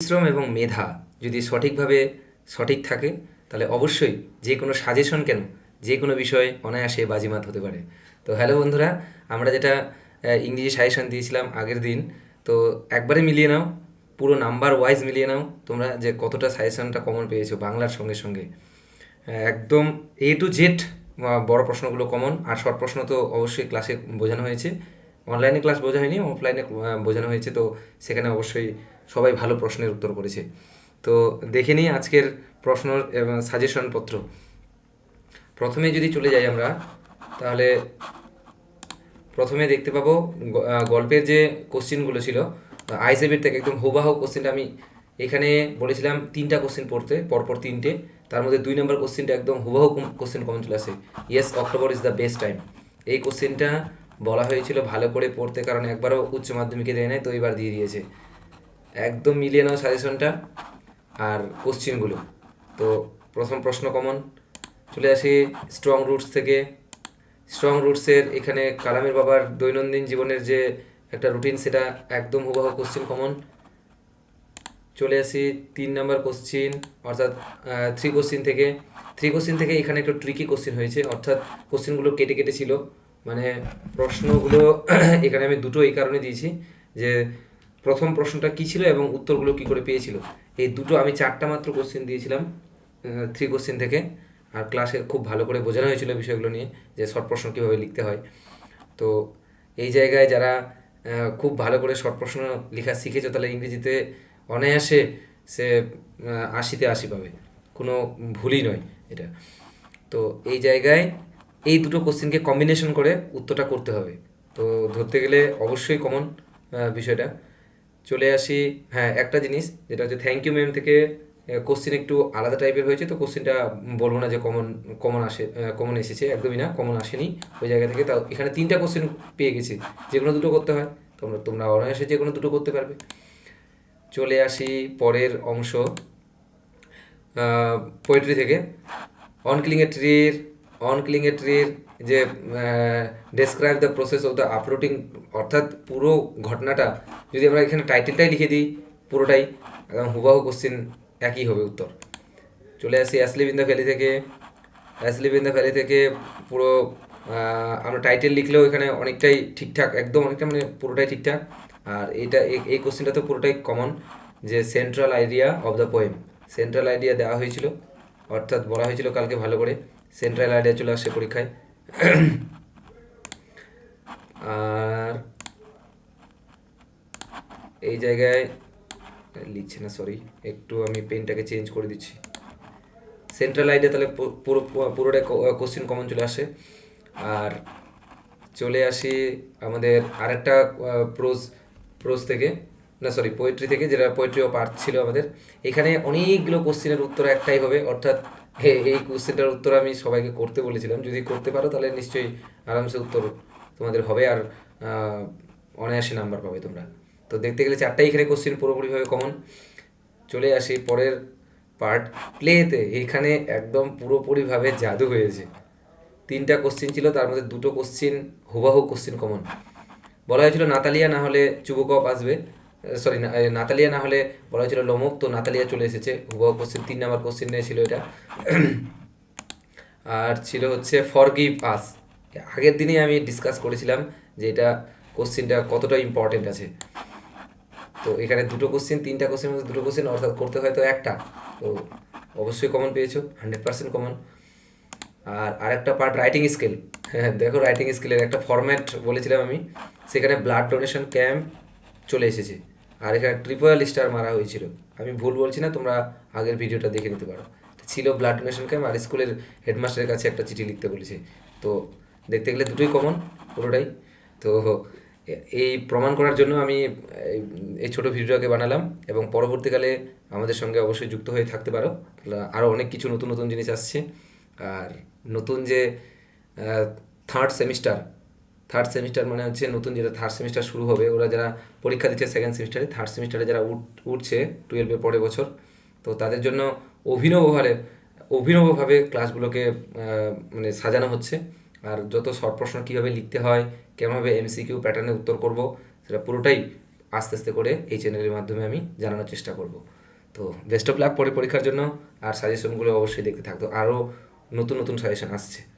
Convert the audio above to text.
পরিশ্রম এবং মেধা যদি সঠিকভাবে সঠিক থাকে, তাহলে অবশ্যই যে কোনো সাজেশন কেন, যে কোনো বিষয়ে অনায়াসে বাজিমাত হতে পারে। তো হ্যালো বন্ধুরা, আমরা যেটা ইংরেজি সাজেশন দিয়েছিলাম আগের দিন, তো একবারে মিলিয়ে নাও, পুরো নাম্বার ওয়াইজ মিলিয়ে নাও, তোমরা যে কতটা সাজেশনটা কমন পেয়েছ বাংলার সঙ্গে সঙ্গে। একদম এ টু জেড বড় প্রশ্নগুলো কমন আর শর্ট প্রশ্ন তো অবশ্যই ক্লাসে বোঝানো হয়েছে। অনলাইনে ক্লাস বোঝা হয়নি অফলাইনে বোঝানো হয়েছে, তো সেখানে অবশ্যই সবাই ভালো প্রশ্নের উত্তর করেছে। তো দেখে নিই আজকের প্রশ্ন এবং সাজেশন পত্র। প্রথমে যদি চলে যাই আমরা, তাহলে প্রথমে দেখতে পাবো গল্পের যে কোশ্চিনগুলো ছিল আইসেবের থেকে একদম হুবাহু কোশ্চিনটা আমি এখানে বলেছিলাম তিনটা কোশ্চিন পড়তে, পরপর তিনটে। তার মধ্যে দুই নম্বর কোশ্চিনটা একদম হুবাহু কোশ্চিন কমন চলে আসে। Yes October is the best time এই কোশ্চিনটা বলা হয়েছিল ভালো করে পড়তে, কারণ একবারও উচ্চ মাধ্যমিকে দেয় নাই, তো এবার দিয়ে দিয়েছে। একদম মিলিয়ে নাও সাজেশনটা আর কোশ্চিনগুলো তো প্রথম প্রশ্ন কমন চলে আসি স্ট্রং রুটস থেকে। স্ট্রং রুটসের এখানে কালামের বাবার দৈনন্দিন জীবনের যে একটা রুটিন সেটা একদম হুবহু কোশ্চিন কমন চলে আসি তিন নাম্বার কোশ্চিন অর্থাৎ থ্রি কোশ্চিন থেকে। থ্রি কোশ্চিন থেকে এখানে একটু ট্রিকি কোশ্চিন হয়েছে। অর্থাৎ কোশ্চিনগুলো কেটে কেটে ছিল। মানে প্রশ্নগুলো এখানে আমি দুটো এই কারণে দিয়েছি যে প্রথম প্রশ্নটা কী ছিল এবং উত্তরগুলো কী করে পেয়েছিল? এই দুটো আমি চারটা মাত্র কোশ্চিন দিয়েছিলাম থ্রি কোশ্চিন থেকে। আর ক্লাসে খুব ভালো করে বোঝানো হয়েছিল বিষয়গুলো নিয়ে যে শর্ট প্রশ্ন কীভাবে লিখতে হয়। তো এই জায়গায় যারা খুব ভালো করে শর্ট প্রশ্ন লেখা শিখেছো, তাহলে ইংরেজিতে অনায়াসে সে আশিতে আশি পাবে। কোনো ভুলই নয় এটা। তো এই জায়গায় এই দুটো কোশ্চেনকে কম্বিনেশন করে উত্তরটা করতে হবে। তো ধরতে গেলে অবশ্যই কমন বিষয়টা। চলে আসি। হ্যাঁ একটা জিনিস, যেটা হচ্ছে থ্যাংক ইউ ম্যাম থেকে কোশ্চেন একটু আলাদা টাইপের হয়েছে, তো কোশ্চেনটা বলব না যে কমন কমন আসে কমন এসেছে, একদমই না কমন আসেনি ওই জায়গা থেকে। তাও এখানে তিনটা কোশ্চেন পেয়ে গেছি যে কোনো দুটো করতে হয়, তোমরা তোমরা অনায়াসে যে কোনো দুটো করতে পারবে। চলে আসি পরের অংশ পোয়েট্রি থেকে। অনক্লিং এ ট্রির অনক্লিং এ ট্রির যে describe the process of the uploading অর্থাৎ পুরো ঘটনাটা যদি আমরা এখানে টাইটেলটাই লিখে দিই, পুরোটাই একদম হুবাহু কোশ্চিন একই হবে উত্তর। চলে আসি দ্য ভ্যালি থেকে। দ্য ভ্যালি থেকে পুরো আমরা টাইটেল লিখলেও এখানে অনেকটাই ঠিকঠাক, একদম অনেকটা মানে পুরোটাই ঠিকঠাক। আর এটা এই- কোশ্চেনটা তো পুরোটাই কমন যে central idea of the poem central idea দেওয়া হয়েছিল, অর্থাৎ বলা হয়েছিল কালকে ভালো করে। সেন্ট্রাল আইডিয়া চলে আসছে পরীক্ষায়। আর এই জায়গায়, লিখছে না সরি একটু আমি পেনটাকে চেঞ্জ করে দিচ্ছি। সেন্ট্রাল আইডিয়া তাহলে পুরো, পুরোটাই কোশ্চিন কমন চলে আসে। আর চলে আসি আমাদের আরেকটা প্রোজ প্রোজ থেকে, না সরি পোয়েট্রি থেকে, যেটা পোয়েট্রি অফ আর্ট ছিল আমাদের। এখানে অনেকগুলো কোশ্চেনের উত্তর একটাই হবে, অর্থাৎ এই কোশ্চেনটার উত্তর আমি সবাইকে করতে বলেছিলাম। যদি করতে পারো তাহলে নিশ্চয়ই আরামসে উত্তর তোমাদের হবে আর অনায়াসে নাম্বার পাবে তোমরা। তো দেখতে গেলে চারটাই এখানে কোশ্চেন পুরোপুরিভাবে কমন চলে আসি পরের পার্ট প্লেতে এখানে একদম পুরোপুরিভাবে জাদু হয়েছে। তিনটা কোশ্চিন ছিল, তার মধ্যে দুটো কোশ্চিন হুবাহু কোশ্চিন কমন বলা হয়েছিল, নাতালিয়া না হলে চুবুকপ আসবে। সরি নাতালিয়া না হলে বলা হয়েছিল লোমক, তো নাতালিয়া চলে এসেছে। হুবাহু কোশ্চেন তিন নাম্বার কোশ্চিন ছিল এটা। আর ছিল হচ্ছে ফর ফরগিভ আস আগের দিনই আমি ডিসকাস করেছিলাম যে এটা কোশ্চেনটা কতটা ইম্পর্টেন্ট আছে। তো এখানে দুটো কোশ্চেন তিনটা কোশ্চেন মধ্যে দুটো কোশ্চেন অর্থাৎ করতে হয় তো একটা। তো অবশ্যই কমন পেয়েছ হান্ড্রেড পার্সেন্ট কমন আর আরেকটা পার্ট রাইটিং স্কিল হ্যাঁ দেখো রাইটিং স্কিলের একটা ফরম্যাট বলেছিলাম আমি। সেখানে ব্লাড ডোনেশন ক্যাম্প চলে এসেছে। আর এখানে ট্রিপল স্টার মারা হয়েছিল। আমি ভুল বলছি না, তোমরা আগের ভিডিওটা দেখে নিতে পারো। ছিল ব্লাড ডোনেশন ক্যাম্প আর স্কুলের হেডমাস্টারের কাছে একটা চিঠি লিখতে বলেছে। তো দেখতে গেলে দুটোই কমন পুরোটাই। তো এই প্রমাণ করার জন্য আমি এই- ছোট ভিডিওটাকে বানালাম এবং পরবর্তীকালে আমাদের সঙ্গে অবশ্যই যুক্ত হয়ে থাকতে পারো। আরও অনেক কিছু নতুন নতুন জিনিস আসছে। আর নতুন যে থার্ড সেমিস্টার থার্ড সেমিস্টার মানে হচ্ছে নতুন যেটা থার্ড সেমিস্টার শুরু হবে, ওরা যারা পরীক্ষা দিচ্ছে সেকেন্ড সেমিস্টারে থার্ড সেমিস্টারে যারা উঠ- উঠছে টুয়েলভে পরের বছর, তো তাদের জন্য অভিনবভাবে অভিনবভাবে ক্লাসগুলোকে মানে সাজানো হচ্ছে। আর যত শর্ট প্রশ্ন কীভাবে লিখতে হয়, কেমনভাবে এমসিকিউ প্যাটার্নে উত্তর করব, সেটা পুরোটাই আস্তে আস্তে করে এই চ্যানেলের মাধ্যমে আমি জানানোর চেষ্টা করব। তো বেস্ট অফ লাক পরে পরীক্ষার জন্য, আর সাজেশনগুলো অবশ্যই দেখতে থাকতো আরও নতুন নতুন সাজেশন আসছে।